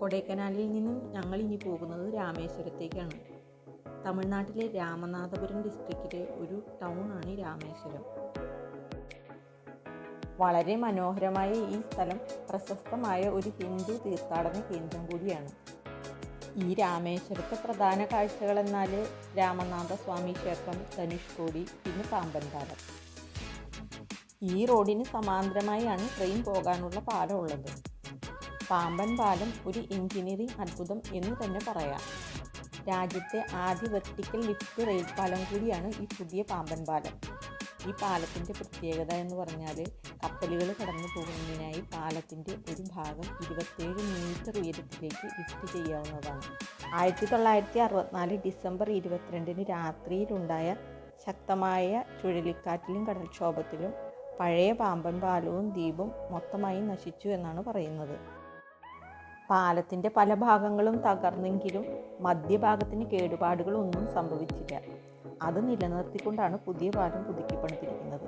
കൊടൈക്കനാലിൽ നിന്നും ഞങ്ങൾ ഇനി പോകുന്നത് രാമേശ്വരത്തേക്കാണ്. തമിഴ്നാട്ടിലെ രാമനാഥപുരം ഡിസ്ട്രിക്റ്റിലെ ഒരു ടൗൺ ആണ് രാമേശ്വരം. വളരെ മനോഹരമായ ഈ സ്ഥലം പ്രശസ്തമായ ഒരു ഹിന്ദു തീർത്ഥാടന കേന്ദ്രം കൂടിയാണ്. ഈ രാമേശ്വരത്തെ പ്രധാന കാഴ്ചകൾ എന്നാൽ രാമനാഥ സ്വാമി ക്ഷേത്രം ധനുഷ്കോടി പിന്നെ പാമ്പൻ പാലം ഈ റോഡിന് സമാന്തരമായാണ് ട്രെയിൻ പോകാനുള്ള പാലം ഉള്ളത്. പാമ്പൻ പാലം ഒരു എഞ്ചിനീയറിംഗ് അത്ഭുതം എന്ന് തന്നെ പറയാം. രാജ്യത്തെ ആദ്യ വെർട്ടിക്കൽ ലിഫ്റ്റ് റെയിൽ പാലം കൂടിയാണ് ഈ പുതിയ പാമ്പൻ പാലം. ഈ പാലത്തിന്റെ പ്രത്യേകത എന്ന് പറഞ്ഞാൽ കപ്പലുകൾ കടന്നു പോകുന്നതിനായി പാലത്തിന്റെ ഒരു ഭാഗം ഇരുപത്തേഴ് മീറ്റർ ഉയരത്തിലേക്ക് ലിഫ്റ്റ് ചെയ്യാവുന്നതാണ്. ആയിരത്തി തൊള്ളായിരത്തി അറുപത്തിനാല് ഡിസംബർ ഇരുപത്തിരണ്ടിന് രാത്രിയിലുണ്ടായ ശക്തമായ ചുഴലിക്കാറ്റിലും കടൽക്ഷോഭത്തിലും പഴയ പാമ്പൻ പാലവും ദ്വീപും മൊത്തമായി നശിച്ചു എന്നാണ് പറയുന്നത്. പാലത്തിന്റെ പല ഭാഗങ്ങളും തകർന്നെങ്കിലും മധ്യഭാഗത്തിന് കേടുപാടുകളൊന്നും സംഭവിച്ചില്ല. അത് നിലനിർത്തിക്കൊണ്ടാണ് പുതിയ പാലം പുതുക്കി പണിതിരിക്കുന്നത്